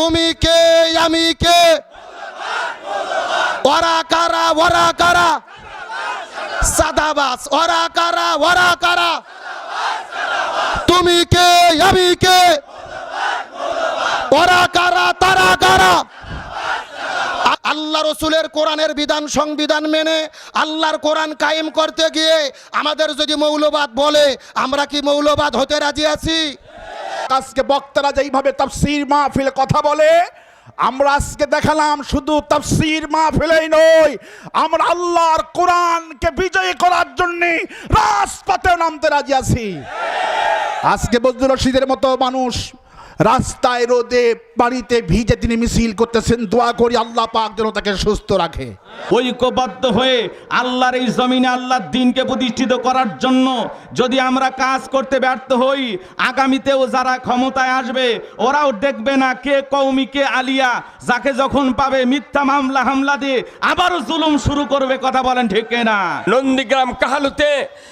তুমি কে, আমি কে? ওরা কারা ওরা কারা? সাদাবাস, ওরা কারা ওরা কারা? তুমি কে, আমি কে? ওরা কারা, তারা কারা? আল্লাহ রসুলের কোরআনের বিধান, সংবিধান মেনে আল্লাহর কোরআন কায়েম করতে গিয়ে আমাদের যদি মৌলবাদ বলে, আমরা কি মৌলবাদ হতে রাজি আছি? আজকে বক্তারা যেইভাবে তাফসির মাহফিল কথা বলে, আমরা আজকে দেখালাম শুধু তাফসির মাহফিলেই নয়, আমরা আল্লাহর কোরআনকে বিজয়ী করার জন্য রাজপথে নামতে রাজি আছি। আজকে বজরুল রশিদের মতো মানুষ রাস্তায় রোদে বাড়িতে ভিজে তিনি মিছিল করতেছেন দোয়া করি আল্লাহ পাক যেন তাকে সুস্থ রাখে। ঐক্যবদ্ধ হয়ে আল্লাহর এই জমিনে আল্লাহর দিনকে প্রতিষ্ঠিত করার জন্য যদি আমরা কাজ করতে ব্যর্থ হই আগামীতেও যারা ক্ষমতায় আসবে ওরাও দেখবে না কে কৌমি কে আলিয়া যাকে যখন পাবে মিথ্যা মামলা হামলা দিয়ে আবারও জুলুম শুরু করবে কথা বলেন ঠিক না নন্দীগ্রাম কাহালুতে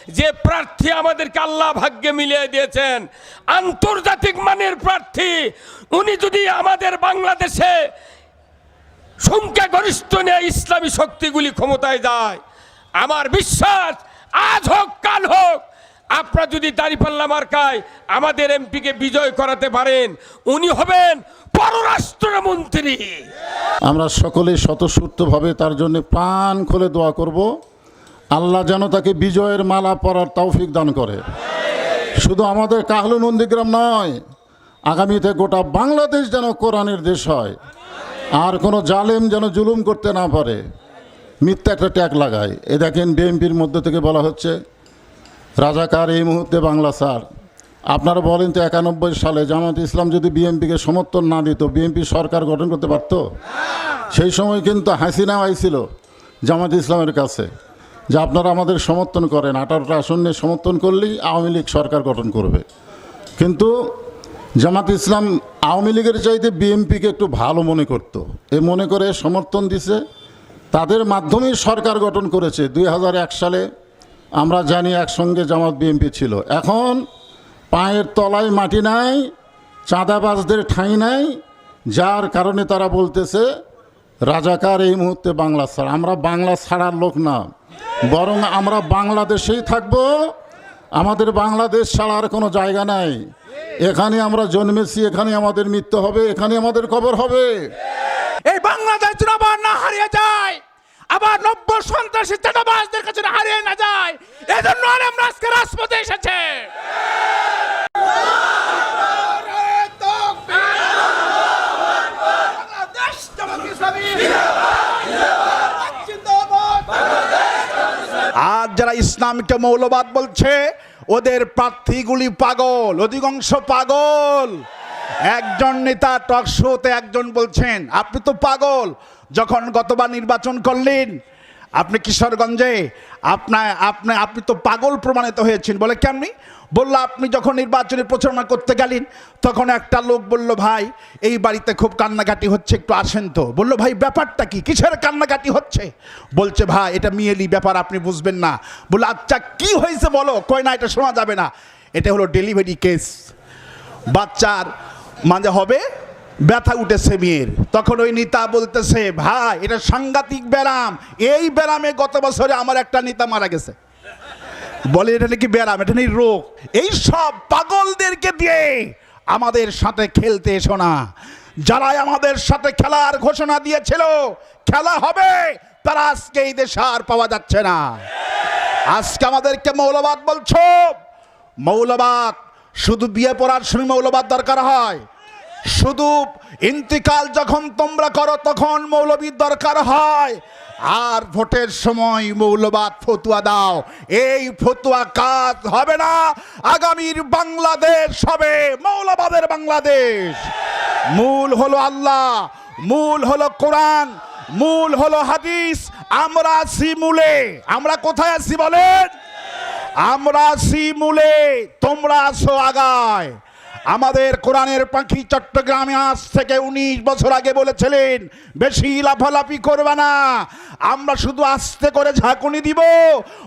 যে প্রার্থী আমাদেরকে আল্লাহ ভাগ্যে মিলিয়ে দিয়েছেন আন্তর্জাতিক মানের প্রার্থী উনি যদি আমাদের বাংলাদেশে সংখ্যাগরিষ্ঠ নিয়ে ইসলামী শক্তিগুলি ক্ষমতায় যায়, আমার বিশ্বাস আজ হোক, কাল হোক, আপনারা যদি দাঁড়িপাল্লা মার্কায় আমাদের এমপিকে বিজয় করাতে পারেন, উনি হবেন পররাষ্ট্রমন্ত্রী। আমরা সকলেই স্বতঃস্ফূর্তভাবে তার জন্য প্রাণ খুলে দোয়া করব। আল্লাহ যেন তাকে বিজয়ের মালা পরার তৌফিক দান করে। শুধু আমাদের কাহলু নন্দীগ্রাম নয় আগামীতে গোটা বাংলাদেশ যেন কোরআনের দেশ হয়, আর কোনো জালেম যেন জুলুম করতে না পারে। মিথ্যা একটা ট্যাগ লাগায়। এ দেখেন বিএনপির মধ্যে থেকে বলা হচ্ছে, রাজাকার এই মুহূর্তে বাংলা স্যার। আপনারা বলেন তো একানব্বই সালে জামাত ইসলাম যদি বিএনপিকে সমর্থন না দিত, বিএনপি সরকার গঠন করতে পারত? সেই সময় কিন্তু হাসিনা আইছিল জামাত ইসলামের কাছে, যে আপনারা আমাদের সমর্থন করেন, আঠারোটা আসন সমর্থন করলেই আওয়ামী লীগ সরকার গঠন করবে। কিন্তু জামাত ইসলাম আওয়ামী লীগের চাইতে বিএনপিকে একটু ভালো মনে করত। এ মনে করে সমর্থন দিছে। তাদের মাধ্যমেই সরকার গঠন করেছে। দুই হাজার এক সালে আমরা জানি একসঙ্গে জামাত বিএনপি ছিল। এখন পায়ের তলায় মাটি নাই, চাঁদাবাজদের ঠাঁই নাই, যার কারণে তারা বলতেছে, রাজাকার এই মুহূর্তে বাংলা ছাড়া। আমরা বাংলা ছাড়ার লোক না। বরং আমরা বাংলাদেশেই থাকব। আমাদের বাংলাদেশ ছাড়ার কোনো জায়গা নাই। এখানে আমরা জন্মেছি এখানে আমাদের মৃত্যু হবে এখানে আমাদের কবর হবে। এই বাংলাদেশ যেন আবার না হারিয়ে যায় আবার নব্য সন্ত্রাসী চাঁদাবাজদের কাছে হারিয়ে না যায় এজন্য আমরা আজকে রাজপথে এসেছে। আজ যারা ইসলামকে মৌলবাদ বলছে ওদের প্রার্থীগুলি পাগল, অধিকাংশ পাগল। একজন নেতা টক শোতে একজন বলছেন, আপনি তো পাগল, যখন গতবার নির্বাচন করলেন আপনি কিশোরগঞ্জে আপনার আপনি আপনি তো পাগল প্রমাণিত হয়েছেন। বলে কেমনি বলল, আপনি যখন নির্বাচনী প্রচারণা করতে গেলেন, তখন একটা লোক বলল, ভাই, এই বাড়িতে খুব কান্নাকাটি হচ্ছে, একটু আসেন তো। বলল, ভাই, ব্যাপারটা কি? কিসের কান্নাকাটি হচ্ছে? বলছে, ভাই, এটা মিয়েলি ব্যাপার, আপনি বুঝবেন না। বলল আচ্ছা কি হয়েছে বলো? কয়, না, এটা শোনা যাবে না। এটা হলো ডেলিভারি কেস। বাচ্চার মাঝে হবে ব্যথা উঠেছে মেয়ের। তখন ওই নেতা বলতেছে, ভাই, এটা সাংঘাতিক ব্যারাম এই ব্যারামে গত বছরে আমার একটা নেতা মারা গেছে। বলে, এটা নাকি ব্যারাম এটা নেই রোগ? এই সব পাগলদেরকে দিয়ে আমাদের সাথে খেলতে এসো না। যারাই আমাদের সাথে খেলার ঘোষণা দিয়েছিল, খেলা হবে, তারা আজকে এই দেশে আর পাওয়া যাচ্ছে না। আজকে আমাদেরকে মৌলবাদ বলছো? মৌলবাদ, শুধু বিয়ে পড়ার সময় মৌলবাদ দরকার হয়। শুধু ইন্তিকাল যখন তোমরা করো, তখন মৌলবীর দরকার হয়। আর ভোটের সময় মৌলবাদ ফতুয়া দাও। এই ফতুয়া কাজ হবে না। আগামীর বাংলাদেশ হবে মৌলবাদের বাংলাদেশ। মূল হলো আল্লাহ, মূল হলো কোরআন, মূল হলো হাদিস। আমরা আছি মূলে। আমরা কোথায় আছি বলেন? আমরা আছি মূলে। তোমরা আসো আগায়। আমাদের কোরআনের পাখি চট্টগ্রামে আজ থেকে উনিশ বছর আগে বলেছিলেন, বেশি লাফালাফি করবে না, আমরা শুধু আস্তে করে ঝাঁকুনি দিব,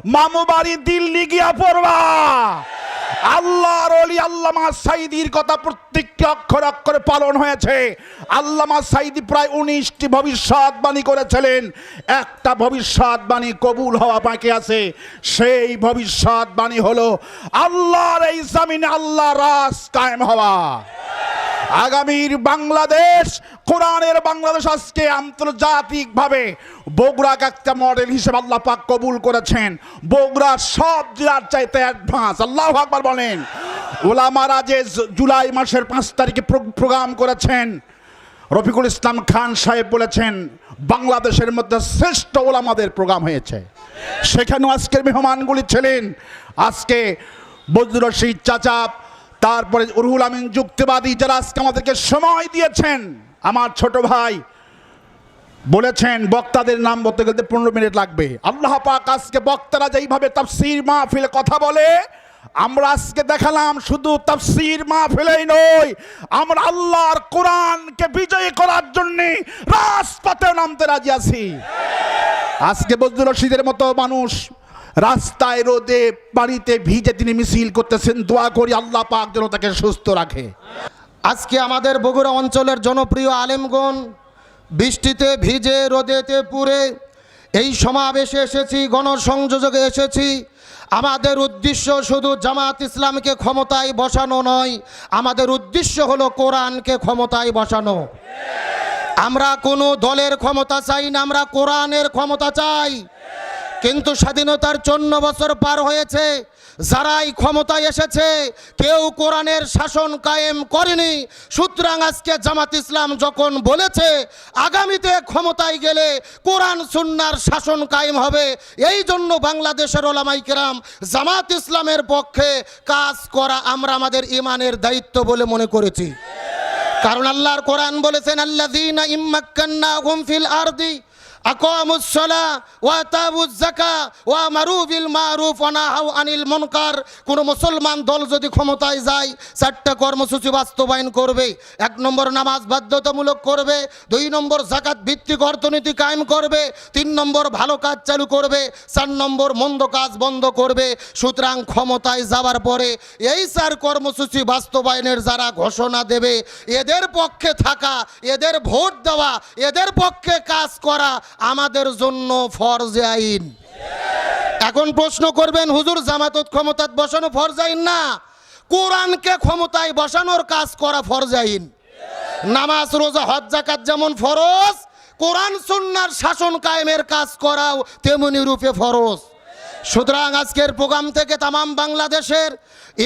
মামু বাড়ি দিল্লি গিয়া পড়বা। আল্লাহর অলি আল্লামা সাইদির কথা প্রত্যেকটি অক্ষর অক্ষরে পালন হয়েছে। আল্লামা সাইদি প্রায় উনিশটি ভবিষ্যৎবাণী করেছিলেন। একটা ভবিষ্যৎবাণী কবুল হওয়া বাকি আছে। সেই ভবিষ্যৎবাণী হলো আল্লাহর এই জামিনে আল্লাহ রাস কায়েম হওয়া। আগামীর বাংলাদেশ, কোরআনের বাংলাদেশ আজকে আন্তর্জাতিকভাবে বগুড়াকে একটা মডেল হিসেবে আল্লাহ পাক কবুল করেছেন। বগুড়া সব জেলার চাইতে অ্যাডভান্স আল্লাহ আকবার। বলেন ওলামারা যে জুলাই মাসের পাঁচ তারিখে প্রোগ্রাম করেছেন। রফিকুল ইসলাম খান সাহেব বলেছেন, বাংলাদেশের মধ্যে শ্রেষ্ঠ ওলামাদের প্রোগ্রাম হয়েছে। সেখানেও আজকের মেহমানগুলি ছিলেন। আজকে বজরুল রশিদ চাচাপ তারপরে রুহুল আমিন যুক্তিবাদী যারা আজকে আমাদেরকে সময় দিয়েছেন, আমার ছোট ভাই বলেছেন, বক্তাদের নাম বলতে গেলে পনেরো মিনিট লাগবে। আল্লাহ পাক আজকে বক্তারা যেইভাবে তাফসির মাহফিলে কথা বলে আমরা আজকে দেখালাম শুধু তাফসির মাহফিলেই নয়, আমরা আল্লাহর কোরআনকে বিজয়ী করার জন্য রাজপথে নামতে রাজি আছি। আজকে বজরুল রশিদের মতো মানুষ রাস্তায় রোদে বাড়িতে ভিজে তিনি মিছিল করতেছেন, দোয়া করি আল্লাহ পাক যেন তাকে সুস্থ রাখে। আজকে আমাদের বগুড়া অঞ্চলের জনপ্রিয় আলেমগণ বৃষ্টিতে ভিজে, রোদেতে পুড়ে, এই সমাবেশে এসেছি গণসংযোগে এসেছি। আমাদের উদ্দেশ্য শুধু জামাত ইসলামকে ক্ষমতায় বসানো নয়, আমাদের উদ্দেশ্য হলো কোরআনকে ক্ষমতায় বসানো। আমরা কোনো দলের ক্ষমতা চাই না, আমরা কোরআনের ক্ষমতা চাই। কিন্তু স্বাধীনতার চন্ন বছর পার হয়েছে। যারাই ক্ষমতায় এসেছে, কেউ কোরআনের শাসন কায়েম করেনি। সুতরাং আজকে জামাত ইসলাম যখন বলেছে, আগামীতে ক্ষমতায় গেলে কোরআন সুন্নার শাসন কায়েম হবে, এই জন্য বাংলাদেশের ওলামাই কেরাম, জামাত ইসলামের পক্ষে কাজ করা আমরা আমাদের ইমানের দায়িত্ব বলে মনে করেছি। কারণ আল্লাহর কোরআন বলেছেন, আল্লাযীনা ইম্মাক্কান্নাহুম ফিল আরদি কোন মুসলমান দল যদি ক্ষমতায় যায়, চারটা কর্মসূচি বাস্তবায়ন করবে, এক নম্বর নামাজ বাধ্যতামূলক করবে, দুই নম্বর জাকাত ভিত্তিক অর্থনীতি কায়েম করবে, তিন নম্বর ভালো কাজ চালু করবে, চার নম্বর মন্দ কাজ বন্ধ করবে, সুতরাং ক্ষমতায় যাওয়ার পরে এই চার কর্মসূচি বাস্তবায়নের যারা ঘোষণা দেবে, এদের পক্ষে থাকা, এদের ভোট দেওয়া, এদের পক্ষে কাজ করা আমাদের জন্য ফরজে আইন। এখন প্রশ্ন করবেন, হুজুর জামাতত ক্ষমতায় বসানো ফরজ আইন না? কোরআনকে ক্ষমতায় বসানোর কাজ করা ফরজ আইন। নামাজ, রোজা, হজ জাকাত যেমন ফরজ, কোরআন, সুন্নার শাসন কায়েমের কাজ করাও তেমনি রূপে ফরজ। সুতরাং আজকের প্রোগ্রাম থেকে তামাম বাংলাদেশের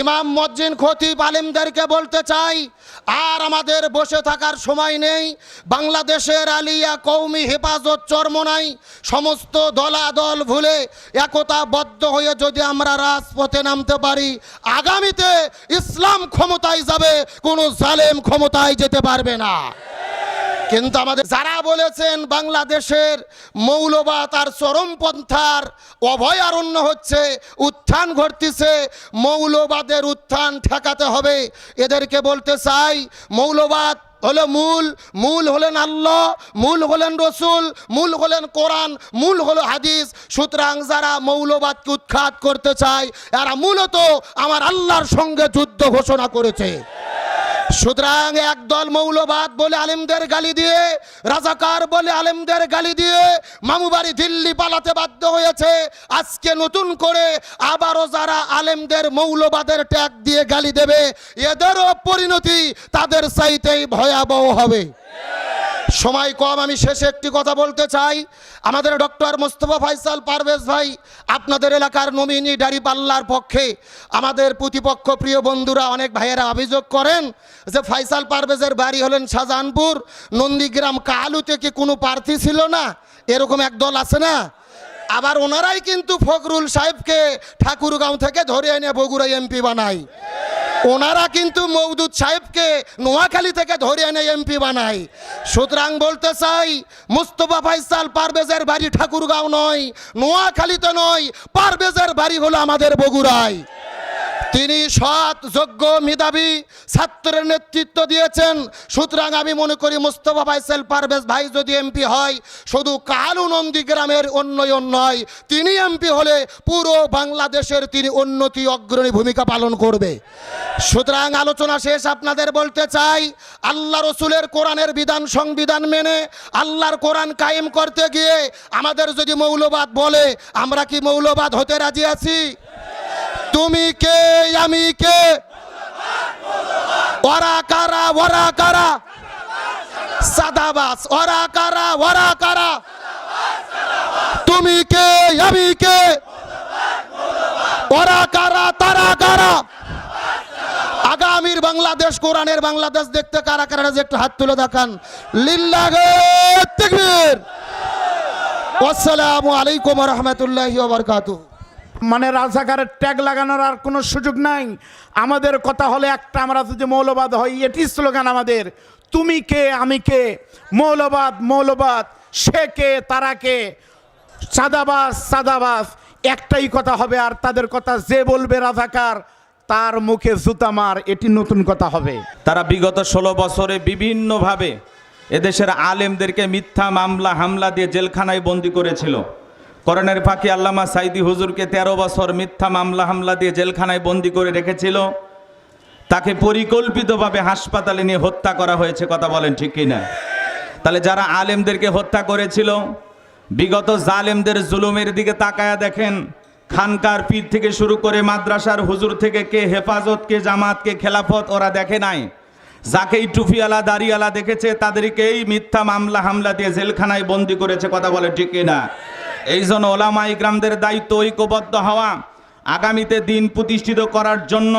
ইমাম মজ্জিন খতিব আলিমদেরকে বলতে চাই, আর আমাদের বসে থাকার সময় নেই, বাংলাদেশের আলিয়া কৌমি হেফাজত চরমনাই, সমস্ত দলাদল ভুলে একতাবদ্ধ হয়ে যদি আমরা রাজপথে নামতে পারি, আগামীতে ইসলাম ক্ষমতায় যাবে, কোনো জালেম ক্ষমতায় যেতে পারবে না। কিন্তু আমাদের যারা বলেছেন বাংলাদেশের মৌলবাদ আর চরমপন্থার অভয়ারণ্য হচ্ছে উত্থান ঘটতেছে, মৌলবাদের উত্থান ঠেকাতে হবে। এদেরকে বলতে চাই, মৌলবাদ হলো মূল মূল হলেন আল্লাহ, মূল হলেন রসুল, মূল হলেন কোরআন, মূল হলো হাদিস। সুতরাং যারা মৌলবাদকে উৎখাত করতে চায়, এরা মূলত আমার আল্লাহর সঙ্গে যুদ্ধ ঘোষণা করেছে। সুতরাং একদল মৌলবাদ বলে আলেমদের গালি দিয়ে, রাজাকার বলে আলেমদের গালি দিয়ে মামুবাড়ি দিল্লি পালাতে বাধ্য হয়েছে। আজকে নতুন করে আবারও যারা আলেমদের মৌলবাদের ট্যাগ দিয়ে গালি দেবে, এদেরও পরিণতি তাদের চাইতেই ভয়াবহ হবে। সময় কম, আমি শেষে একটি কথা বলতে চাই। আমাদের ডক্টর মোস্তফা ফাইসাল পারভেজ ভাই, আপনাদের এলাকার নমিনি ডারি পাল্লার পক্ষে আমাদের প্রতিপক্ষ প্রিয় বন্ধুরা, অনেক ভাইয়েরা অভিযোগ করেন যে ফাইসাল পারভেজের বাড়ি হলেন শাহজাহানপুর। নন্দীগ্রাম কালু থেকে কোনো প্রার্থী ছিল না? এরকম এক দল আছে না? আবার ওনারাই কিন্তু ফখরুল সাহেবকে ঠাকুরগাঁও থেকে ধরে এনে বগুড়া এমপি বানায়। ওনারা কিন্তু মৌদুদ সাহেবকে নোয়াখালী থেকে ধরে এনে এমপি বানায়। সুতরাং বলতে চাই, মুস্তফা ফাইসাল পারবেজের বাড়ি ঠাকুরগাঁও নয়, নোয়াখালীতে নয় পারবেজের বাড়ি হলো আমাদের বগুড়ায়। তিনি সৎ, যোগ্য, মেধাবী ছাত্রের নেতৃত্ব দিয়েছেন। সুতরাং আমি মনে করি মুস্তফা ফাইসাল পারভেজ ভাই যদি এমপি হয়, শুধু কালু নন্দীগ্রামের উন্নয়ন নয়, তিনি এমপি হলে পুরো বাংলাদেশের তিনি উন্নতি অগ্রণী ভূমিকা পালন করবে। সুতরাং আলোচনা শেষ আপনাদের বলতে চাই, আল্লাহ রসুলের কোরআনের বিধান সংবিধান মেনে আল্লাহর কোরআন কায়েম করতে গিয়ে আমাদের যদি মৌলবাদ বলে, আমরা কি মৌলবাদ হতে রাজি আছি? তুমি কে, আমি কে? ওরা কারা ওরা কারা? সাদাবাস, ওরা কারা ওরা কারা? তুমি কে, আমি কে? ওরা কারা, তারা কারা? আগামীর বাংলাদেশ, কোরআনের বাংলাদেশ দেখতে কারা কারা যে একটু হাত তুলে দেখান। তাকবীর। আসসালামু আলাইকুম রহমতুল্লাহি বারকাতুহ। মানে রাজাকারের ট্যাগ লাগানোর আর কোনো সুযোগ নাই। আমাদের কথা হলে একটা, আমরা যদি মৌলবাদ হই, এটি স্লোগান আমাদের। তুমি কে, আমি কে? মৌলবাদ মৌলবাদ। সে কে, তারা কে? সাদাবাস সাদাবাস। একটাই কথা হবে আর তাদের কথা, যে বলবে রাজাকার, তার মুখে জুতা মার, এটি নতুন কথা হবে। তারা বিগত ষোলো বছরে বিভিন্নভাবে এদেশের আলেমদেরকে মিথ্যা মামলা, হামলা দিয়ে জেলখানায় বন্দি করেছিল। করণের ফাঁকি আল্লামা সাইদি হুজুরকে তেরো বছর মিথ্যা মামলা হামলা দিয়ে জেলখানায় বন্দি করে রেখেছিল। তাকে পরিকল্পিতভাবে হাসপাতালে নিয়ে হত্যা করা হয়েছে, কথা বলেন ঠিক কিনা? তাহলে যারা আলেমদেরকে হত্যা করেছিল, বিগত জালেমদের জুলুমের দিকে তাকায়া দেখেন, খানকার পীর থেকে শুরু করে মাদ্রাসার হুজুর থেকে কে হেফাজত, কে জামাত, কে খেলাফত, ওরা দেখে নাই। যাকেই টুফিওয়ালা, দাড়িওয়ালা দেখেছে, তাদেরকেই মিথ্যা মামলা হামলা দিয়ে জেলখানায় বন্দি করেছে, কথা বলে ঠিক কিনা? এই জন্য ওলামা ইকরামদের দায়িত্ব ঐক্যবদ্ধ হওয়া আগামীতে দিন প্রতিষ্ঠিত করার জন্য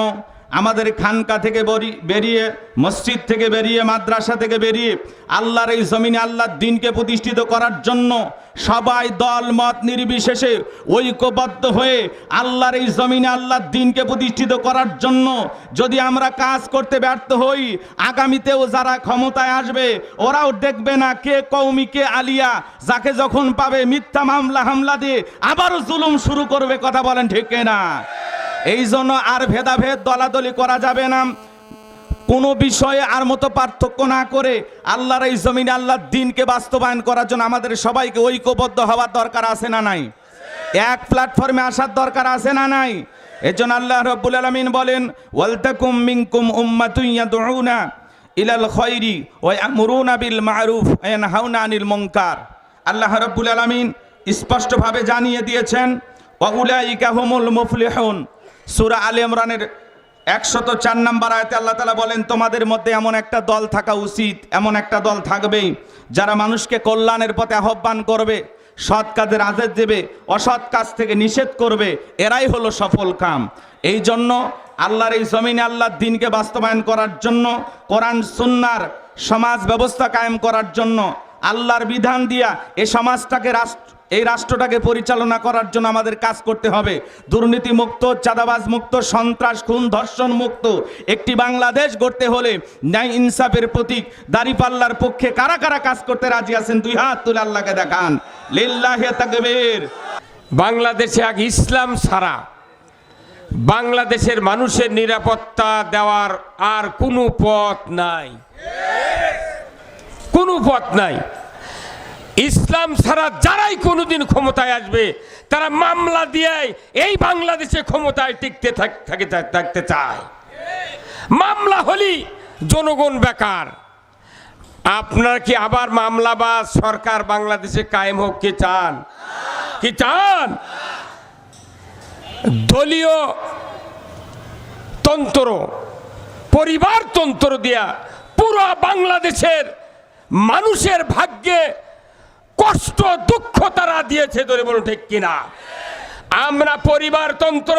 আমাদের খানকা থেকে বরি- বেরিয়ে, মসজিদ থেকে বেরিয়ে, মাদ্রাসা থেকে বেরিয়ে আল্লাহর এই জমিনে আল্লাহর দিনকে প্রতিষ্ঠিত করার জন্য সবাই দল, মত নির্বিশেষে ঐক্যবদ্ধ হয়ে আল্লাহর এই জমিনে আল্লাহর দিনকে প্রতিষ্ঠিত করার জন্য যদি আমরা কাজ করতে ব্যর্থ হই, আগামীতেও যারা ক্ষমতায় আসবে, ওরাও দেখবে না কে কৌমি কে আলিয়া, যাকে যখন পাবে মিথ্যা মামলা, হামলা দিয়ে আবারও জুলুম শুরু করবে, কথা বলেন ঠিক না এই জন্য আর ভেদাভেদ দলাদলি করা যাবে না। কোনো বিষয়ে আর মতো পার্থক্য না করে আল্লাহর এই জমিনে আল্লাহর দিনকে বাস্তবায়ন করার জন্য আমাদের সবাইকে ঐক্যবদ্ধ হওয়ার দরকার আছে না নাই? এক প্ল্যাটফর্মে আসার দরকার আছে না নাই? এজন্য আল্লাহ রব্বুল আলামিন বলেন, ওয়ালতাকুম মিনকুম উম্মাতুন ইয়াদউনা ইলাল খৈরি ওয়া ইয়ামুরুনা বিল মারুফ ওয়া ইয়ানহাউনা আনিল মুনকার। আল্লাহ রব্বুল আলামিন স্পষ্টভাবে জানিয়ে দিয়েছেন, ওয়া উলাইকা হুমুল মুফলিহুন। সূরা আলে ইমরানের একশত চার নাম্বার আয়তে আল্লাহ তালা বলেন, তোমাদের মধ্যে এমন একটা দল থাকা উচিত, এমন একটা দল থাকবেই যারা মানুষকে কল্যাণের পথে আহ্বান করবে, সৎ কাজের আদেশ দেবে, অসৎ কাজ থেকে নিষেধ করবে। এরাই হলো সফল কাম। এই জন্য আল্লাহর এই জমিনে আল্লাহর দিনকে বাস্তবায়ন করার জন্য, কোরআন, সুন্নার সমাজ ব্যবস্থা কায়েম করার জন্য, আল্লাহর বিধান দিয়া এই সমাজটাকে রাষ্ট্র এই রাষ্ট্রটাকে পরিচালনা করার জন্য আমাদের কাজ করতে হবে। দুর্নীতি মুক্ত চাঁদাবাজ মুক্ত সন্ত্রাস, খুন, ধর্ষণ মুক্ত একটি বাংলাদেশ গড়তে হলে ন্যায় ইনসাফের প্রতীক দাড়িপাল্লার পক্ষে কারা কারা কাজ করতে রাজি আছেন দুই হাত তুলে আল্লাহকে দেখান। বাংলাদেশে এক ইসলাম ছাড়া বাংলাদেশের মানুষের নিরাপত্তা দেওয়ার আর কোনো পথ নাই। কোনো পথ নাই। ইসলাম ছাড়া যারাই কোনোদিন ক্ষমতায় আসবে, তারা মামলা দিয়ে এই বাংলাদেশে ক্ষমতায় টিকতে থাক- থাকে থাকতে চায়। মামলা হলি জনগণ বেকার। আপনার কি আবার মামলা বা সরকার বাংলাদেশে কায়েম হোক, কি চান? কি চান? দলীয় তন্ত্র পরিবার তন্ত্র দিয়া পুরো বাংলাদেশের মানুষের ভাগ্যে কষ্ট, দুঃখ তারা দিয়েছে ধরে বলুন ঠিক কিনা। আমরা পরিবারতন্ত্র,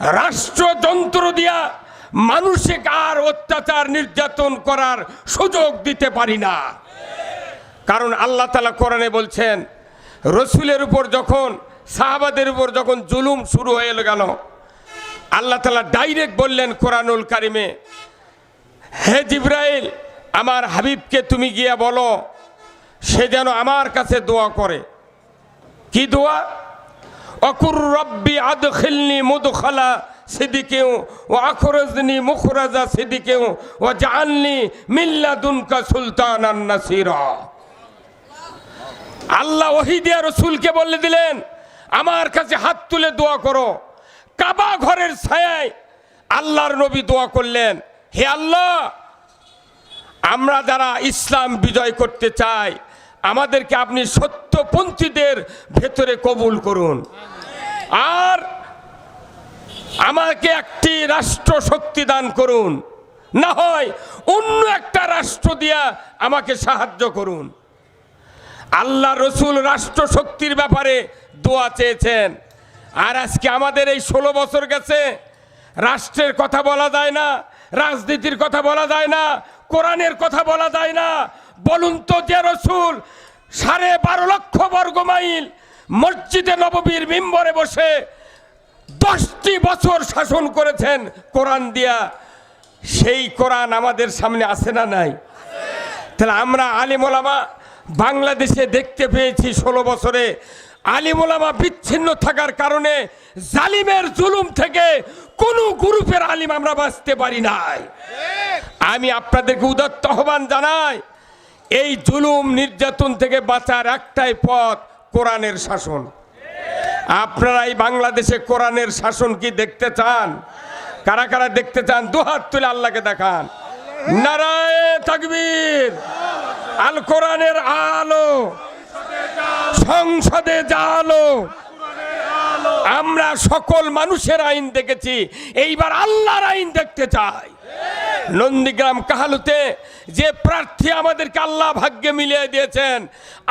রাষ্ট্রযন্ত্র দিয়া মানুষকে আর অত্যাচার নির্যাতন করার সুযোগ দিতে পারি না। কারণ আল্লাহ তালা কোরআনে বলছেন, রসুলের উপর যখন, সাহাবাদের উপর যখন জুলুম শুরু হয়ে গেল, আল্লাহ তালা ডাইরেক্ট বললেন কোরআনুল কারিমে, হে জিব্রাইল, আমার হাবিবকে তুমি গিয়া বলো সে যেন আমার কাছে দোয়া করে। কি দোয়া? অকুর রব্বি আদখিলনি মুদখালা সিদিকেও, ও আখরজনি মুখরাজা সিদিকেও, ও জাননি মিল্লাদুনকা সুলতান নাসিরা। আল্লাহ ওহিদিয়া রসুলকে বলে দিলেন, আমার কাছে হাত তুলে দোয়া করো। কাবা ঘরের ছায়ায় আল্লাহর নবী দোয়া করলেন, হে আল্লাহ, আমরা যারা ইসলাম বিজয় করতে চাই আমাদেরকে আপনি সত্যপন্থীদের ভেতরে কবুল করুন। আর আমাকে একটি রাষ্ট্র শক্তি দান করুন। না হয় অন্য একটা রাষ্ট্র দিয়া আমাকে সাহায্য করুন। আল্লাহ রসুল রাষ্ট্র শক্তির ব্যাপারে দোয়া চেয়েছেন। আর আজকে আমাদের এই ষোলো বছর গেছে, রাষ্ট্রের কথা বলা যায় না, রাজনীতির কথা বলা যায় না, কোরআনের কথা বলা যায় না বলুন তো যে রসুল সাড়ে বারো লক্ষ বর্গ মাইল মসজিদে নববীর মিম্বরে বসে দশটি বছর শাসন করেছেন কোরআন দিয়া। সেই কোরআন আমাদের সামনে আসে না নাই? তাহলে আমরা আলিমোলামা বাংলাদেশে দেখতে পেয়েছি ষোলো বছরে। আলিমোলামা বিচ্ছিন্ন থাকার কারণে জালিমের জুলুম থেকে কোনো গ্রুপের আলিম আমরা বাঁচতে পারি নাই। আমি আপনাদেরকে উদত্ত আহ্বান জানাই এই জুলুম নির্যাতন থেকে বাঁচার একটাই পথ কোরআনের শাসন। আপনারা এই বাংলাদেশে কোরআনের শাসন কি দেখতে চান? কারা কারা দেখতে চান? দুহাত তুলে আল্লাহকে দেখান। নারায় আল কোরআনের আলো। সংসদে যা আলো। আমরা সকল মানুষের আইন দেখেছি। এইবার আল্লাহর আইন দেখতে চাই। নন্দীগ্রাম কাহালুতে যে প্রার্থী আমাদেরকে আল্লাহ ভাগ্যে মিলিয়ে দিয়েছেন,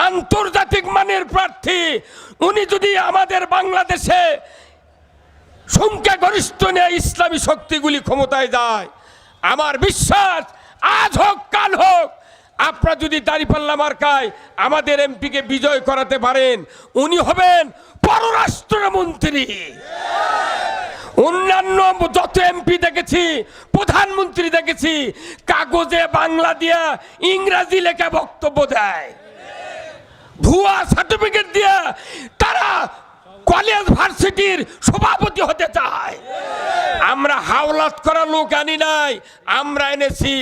আন্তর্জাতিক মানের প্রার্থী, উনি যদি আমাদের বাংলাদেশে সংখ্যাগরিষ্ঠ নিয়ে ইসলামী শক্তিগুলি ক্ষমতায় যায়, আমার বিশ্বাস আজ হোক, কাল হোক আপনারা যদি দাঁড়িপাল্লা মার্কায় আমাদের এমপিকে বিজয় করাতে পারেন, উনি হবেন পররাষ্ট্রমন্ত্রী। অন্যান্য যত এমপি দেখেছি, প্রধানমন্ত্রী দেখেছি, কাগজে বাংলা দিয়া ইংরাজি লেখা বক্তব্য দেয়। ভুয়া সার্টিফিকেট দিয়ে তারা কলেজ ভার্সিটির সভাপতি হতে চায়। আমরা হাওলাত করা লোক আনি নাই। আমরা এনেছি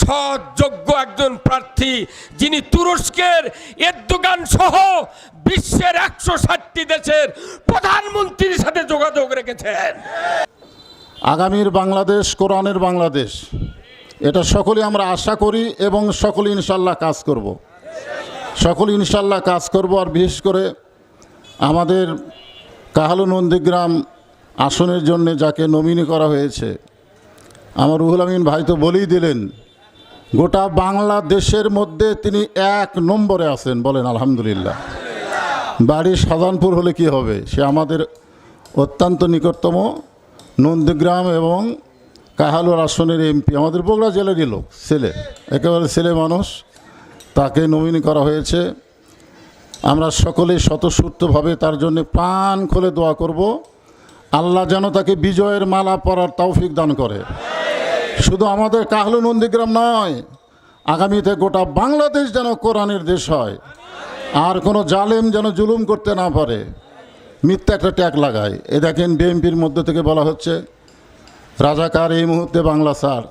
সৎ যোগ্য একজন প্রার্থী, যিনি তুরস্কের এরদোগান সহ বিশ্বের একশো ষাটটি দেশের প্রধানমন্ত্রীর সাথে যোগাযোগ রেখেছেন। আগামীর বাংলাদেশ, কোরআনের বাংলাদেশ, এটা সকলে আমরা আশা করি এবং সকলে ইনশাল্লাহ কাজ করব। সকলে ইনশাল্লাহ কাজ করব, আর বিশেষ করে আমাদের কাহালু নন্দীগ্রাম আসনের জন্য যাকে নমিনি করা হয়েছে, আমার রুহুল আমিন ভাই তো বলেই দিলেন, গোটা বাংলাদেশের মধ্যে তিনি এক নম্বরে আছেন বলেন আলহামদুলিল্লাহ। বাড়ি সাজানপুর হলে কি হবে? সে আমাদের অত্যন্ত নিকটতম নন্দীগ্রাম এবং কাহালুর আসনের এমপি, আমাদের বগুড়া জেলারই লোক, ছেলে, একেবারে ছেলে মানুষ, তাকে নমিনি করা হয়েছে। আমরা সকলে স্বতঃস্ফূর্তভাবে তার জন্য প্রাণ খুলে দোয়া করব। আল্লাহ যেন তাকে বিজয়ের মালা পরার তৌফিক দান করে। শুধু আমাদের কাহলু নন্দীগ্রাম নয়, আগামীতে গোটা বাংলাদেশ যেন কোরআনের দেশ হয়। আর কোনো জালেম যেন জুলুম করতে না পারে। মিথ্যা একটা ট্যাগ লাগায়। এ দেখেন বিএনপির মধ্যে থেকে বলা হচ্ছে, রাজাকার এই মুহূর্তে বাংলা স্যার।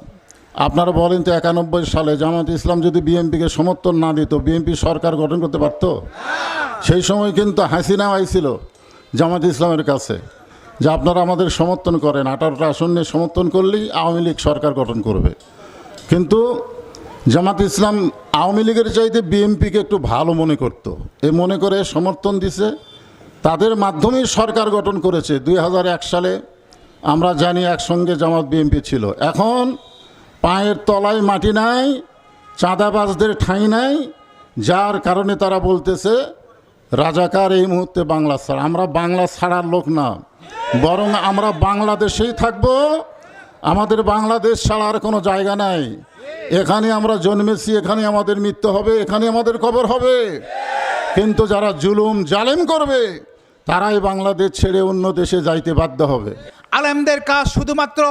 আপনারা বলেন তো একানব্বই সালে জামাত ইসলাম যদি বিএনপিকে সমর্থন না দিত, বিএনপি সরকার গঠন করতে পারত? সেই সময় কিন্তু হাসিনাও আইছিল জামাত ইসলামের কাছে, যে আপনারা আমাদের সমর্থন করেন, আঠারোটা আসন নিয়ে সমর্থন করলেই আওয়ামী লীগ সরকার গঠন করবে। কিন্তু জামাত ইসলাম আওয়ামী লীগের চাইতে বিএনপিকে একটু ভালো মনে করত। এ মনে করে সমর্থন দিছে, তাদের মাধ্যমেই সরকার গঠন করেছে। দুই হাজার এক সালে আমরা জানি একসঙ্গে জামাত বিএনপি ছিল। এখন পায়ের তলায় মাটি নাই, চাঁদাবাজদের ঠাঁই নাই, যার কারণে তারা বলতেছে, রাজাকার এই মুহূর্তে বাংলা ছাড়া আমরা বাংলা ছাড়ার লোক না, বরং আমরা বাংলাদেশেই থাকব। আমাদের বাংলাদেশ ছাড়ার কোনো জায়গা নাই। এখানে আমরা জন্মেছি, এখানে আমাদের মৃত্যু হবে, এখানে আমাদের কবর হবে। কিন্তু যারা জুলুম, জালেম করবে, তারাই বাংলাদেশ ছেড়ে অন্য দেশে যাইতে বাধ্য হবে। আলেমদের কাজ শুধুমাত্র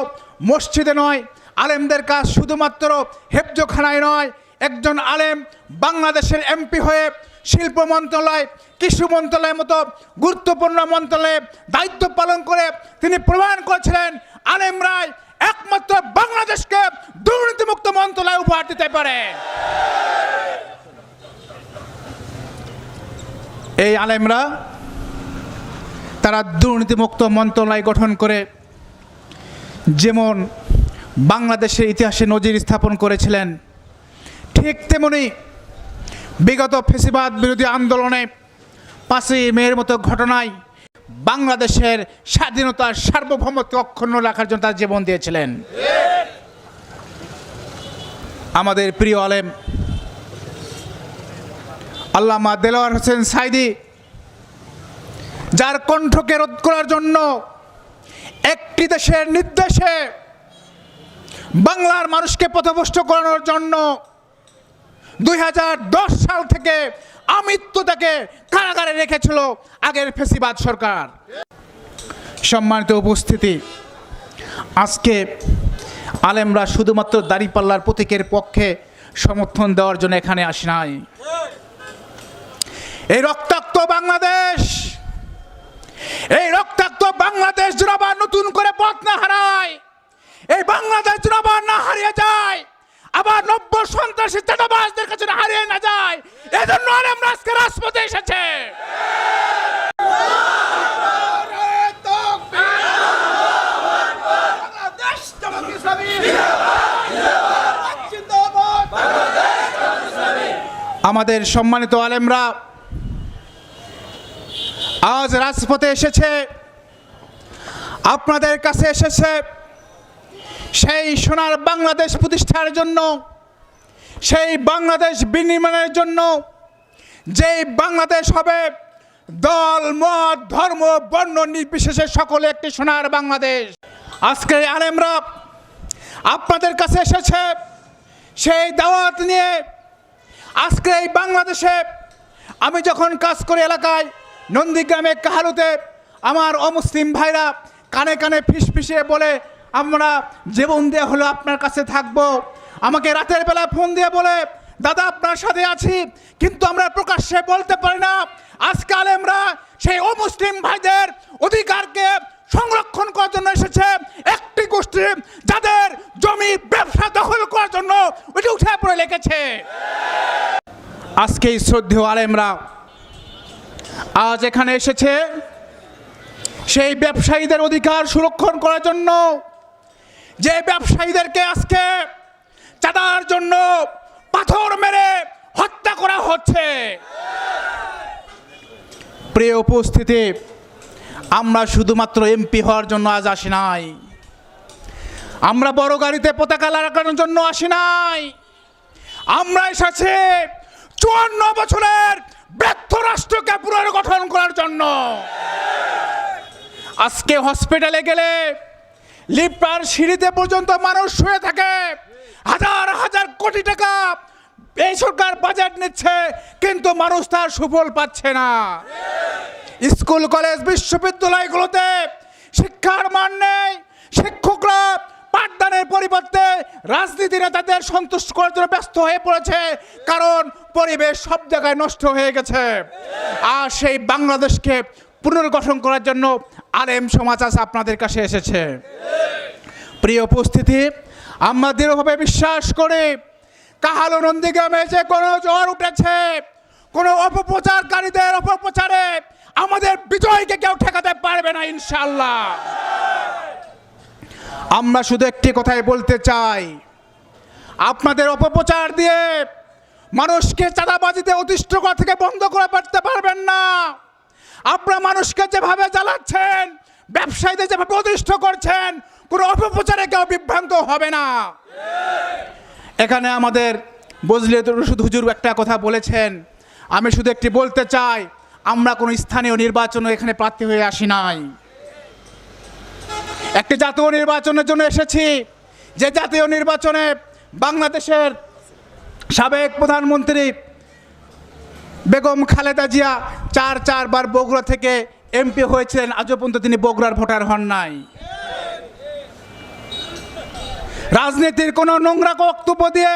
মসজিদে নয় আলেমদের কাজ শুধুমাত্র হেফজোখানায় নয়, একজন আলেম বাংলাদেশের এমপি হয়ে শিল্প মন্ত্রণালয়, কৃষি মন্ত্রণালয়ের মতো গুরুত্বপূর্ণ মন্ত্রণালয়ে দায়িত্ব পালন করে তিনি প্রমাণ করেছিলেন, আলেম রায় একমাত্র বাংলাদেশকে দুর্নীতিমুক্ত মন্ত্রণালয় উপহার দিতে পারে। এই আলেমরা তারা দুর্নীতিমুক্ত মন্ত্রণালয় গঠন করে যেমন বাংলাদেশের ইতিহাসে নজির স্থাপন করেছিলেন। ঠিক তেমনি বিগত ফেসিবাদ বিরোধী আন্দোলনে পাঁচই মেয়ের মতো ঘটনায় বাংলাদেশের স্বাধীনতার সার্বভৌমত্ব অক্ষুণ্ণ রাখার জন্য তার জীবন দিয়েছিলেন। আমাদের প্রিয় আলেম, আল্লামা দেলোয়ার হোসেন সাইদি, যার কণ্ঠকে রোধ করার জন্য একটি দেশের নির্দেশে বাংলার মানুষকে পথভ্রষ্ট করানোর জন্য দুই হাজার দশ সাল থেকে আমৃত্যু তাকে কারাগারে রেখেছিল আগের ফেসিবাদ সরকার। সম্মানিত উপস্থিতি, আজকে আলেমরা শুধুমাত্র দাড়িপাল্লার প্রতীকের পক্ষে সমর্থন দেওয়ার জন্য এখানে আসি নাই। এই রক্তাক্ত বাংলাদেশ, এই রক্তাক্ত বাংলাদেশ আবার নতুন করে পথ না হারায় এই বাংলাদেশ যেন আবার না হারিয়ে যায়। আবার নব্য সন্ত্রাসী চাটাবাজদের কাছে হারিয়ে না যায়। এজন্য আমরা আজকে রাজপথে এসেছে। আমাদের সম্মানিত আলেমরা, আজ রাজপথে এসেছে। আপনাদের কাছে এসেছে। সেই সোনার বাংলাদেশ প্রতিষ্ঠার জন্য, সেই বাংলাদেশ বিনির্মাণের জন্য, যেই বাংলাদেশ হবে দল, মত, ধর্ম, বর্ণ নির্বিশেষে সকলে একটি সোনার বাংলাদেশ। আজকে আলেমরা আপনাদের কাছে এসেছে সেই দাওয়াত নিয়ে। আজকে এই বাংলাদেশে আমি যখন কাজ করি এলাকায়, নন্দীগ্রামে কাহালুতে, আমার অমুসলিম ভাইরা কানে কানে ফিসফিসিয়ে বলে আমরা জীবন দেওয়া হলো আপনার কাছে থাকব। আমাকে রাতের বেলা ফোন দিয়ে বলে, দাদা, আপনার সাথে আছি, কিন্তু আমরা প্রকাশ্যে বলতে পারি না। আজকে আলেমরা সেই অমুসলিম ভাইদের অধিকারকে সংরক্ষণ করার জন্য এসেছে। একটি গোষ্ঠী যাদের জমি ব্যবসা দখল করার জন্য ওইটা উঠে পড়ে লেগেছে। আজকে এই শ্রদ্ধেয় আলেমরা আজ এখানে এসেছে। সেই ব্যবসায়ীদের অধিকার সুরক্ষণ করার জন্য যে ব্যবসায়ীদেরকে আজকে চাঁদার জন্য পাথর মেরে হত্যা করা হচ্ছে। প্রিয় উপস্থিতি, আমরা শুধুমাত্র এমপি হওয়ার জন্য আজ আসি নাই। আমরা বড় গাড়িতে পতাকা লাগানোর জন্য আসি নাই। আমরা এসেছি চুয়ান্ন বছরের ব্যর্থ রাষ্ট্রকে পুনর্গঠন করার জন্য। আজকে হসপিটালে গেলে লিফটার সিঁড়িতে পর্যন্ত মানুষ শুয়ে থাকে। হাজার হাজার কোটি টাকা এই সরকার বাজেট নিচ্ছে, কিন্তু মানুষ তার সুফল পাচ্ছে না। স্কুল, কলেজ, বিশ্ববিদ্যালয়গুলোতে শিক্ষার মান নেই, শিক্ষকরা পাঠদানের পরিবর্তে রাজনীতি নেতাদের সন্তুষ্ট করার জন্য ব্যস্ত হয়ে পড়েছে, কারণ পরিবেশ সব জায়গায় নষ্ট হয়ে গেছে। আর সেই বাংলাদেশকে পুনর্গঠন করার জন্য আলেম সমাজ আজ আপনাদের কাছে এসেছে। প্রিয় উপস্থিতি, আমরা দৃঢ়ভাবে বিশ্বাস করি কাহালো নন্দীগ্রামে যে কোনো জ্বর উঠেছে, কোনো অপপ্রচারকারীদের অপপ্রচারে আমাদের বিজয়কে কেউ ঠেকাতে পারবে না ইনশাল্লাহ আমরা শুধু একটি কথাই বলতে চাই, আপনাদের অপপ্রচার দিয়ে মানুষকে চাঁদাবাজিতে অতিষ্ঠ থেকে বন্ধ করে পারতে পারবেন না। আপনারা মানুষকে যেভাবে জ্বালাচ্ছেন, ব্যবসায়ীদের যেভাবে অতিষ্ঠ করছেন, কোনো অপপ্রচারে কেউ বিভ্রান্ত হবে না। এখানে আমাদের বজলে রশিদ হুজুর একটা কথা বলেছেন, আমি শুধু একটি বলতে চাই, আমরা কোনো স্থানীয় নির্বাচনে এখানে প্রার্থী হয়ে আসি নাই। একটি জাতীয় নির্বাচনের জন্য এসেছি, যে জাতীয় নির্বাচনে বাংলাদেশের সাবেক প্রধানমন্ত্রী বেগম খালেদা জিয়া চার চারবার বগুড়া থেকে এমপি হয়েছিলেন। আজও পর্যন্ত তিনি বগুড়ার ভোটার হন নাই। রাজনীতির কোনো নোংরা বক্তব্য দিয়ে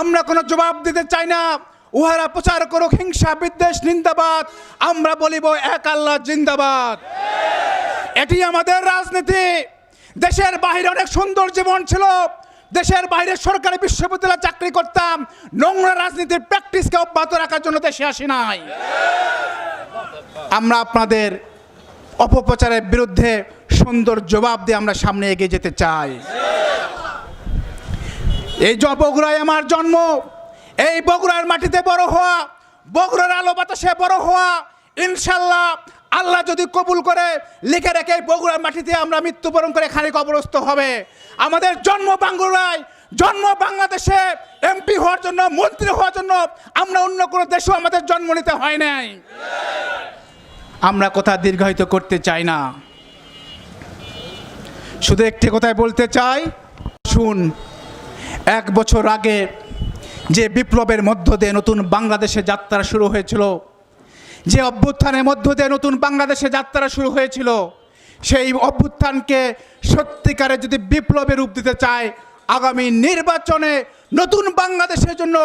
আমরা কোনো জবাব দিতে চাই না। উহারা প্রচার করুক, হিংসা, বিদ্বেষ, নিন্দাবাদ। আমরা বলিব এক আল্লাহ, জিন্দাবাদ। এটি আমাদের রাজনীতি। দেশের বাইরে অনেক সুন্দর জীবন ছিল। দেশের বাইরে সরকারি বিশ্ববিদ্যালয়ে চাকরি করতাম, নোংরা রাজনীতির প্র্যাকটিসকে অব্যাহত রাখার জন্য দেশে আসি নাই। আমরা আপনাদের অপপ্রচারের বিরুদ্ধে সুন্দর জবাব দিয়ে আমরা সামনে এগিয়ে যেতে চাই। এই যে বগুড়ায় আমার জন্ম, এই বগুড়ার মাটিতে বড় হওয়া, বগুড়ার আলো বাতাসে বড় হওয়া, ইনশাল্লাহ আল্লাহ যদি কবুল করে, লিখে রেখে বগুড়ার মাটিতে আমরা মৃত্যুবরণ করে খানিক অবরস্ত হবে। আমাদের জন্ম বাঙ্গুড়ায় জন্ম বাংলাদেশে এমপি হওয়ার জন্য, মন্ত্রী হওয়ার জন্য আমরা অন্য কোনো দেশেও আমাদের জন্ম নিতে হয় নাই। আমরা কথা দীর্ঘায়িত করতে চাই না। শুধু একটি কথায় বলতে চাই, শুন, এক বছর আগে যে বিপ্লবের মধ্য দিয়ে নতুন বাংলাদেশে যাত্রা শুরু হয়েছিল যে অভ্যুত্থানের মধ্য দিয়ে নতুন বাংলাদেশে যাত্রা শুরু হয়েছিল, সেই অভ্যুত্থানকে সত্যিকারে যদি বিপ্লবে রূপ দিতে চায়, আগামী নির্বাচনে নতুন বাংলাদেশের জন্য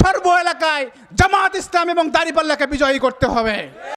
সর্ব এলাকায় জামাত ইসলাম এবং দাঁড়িপাল্লাকে বিজয়ী করতে হবে।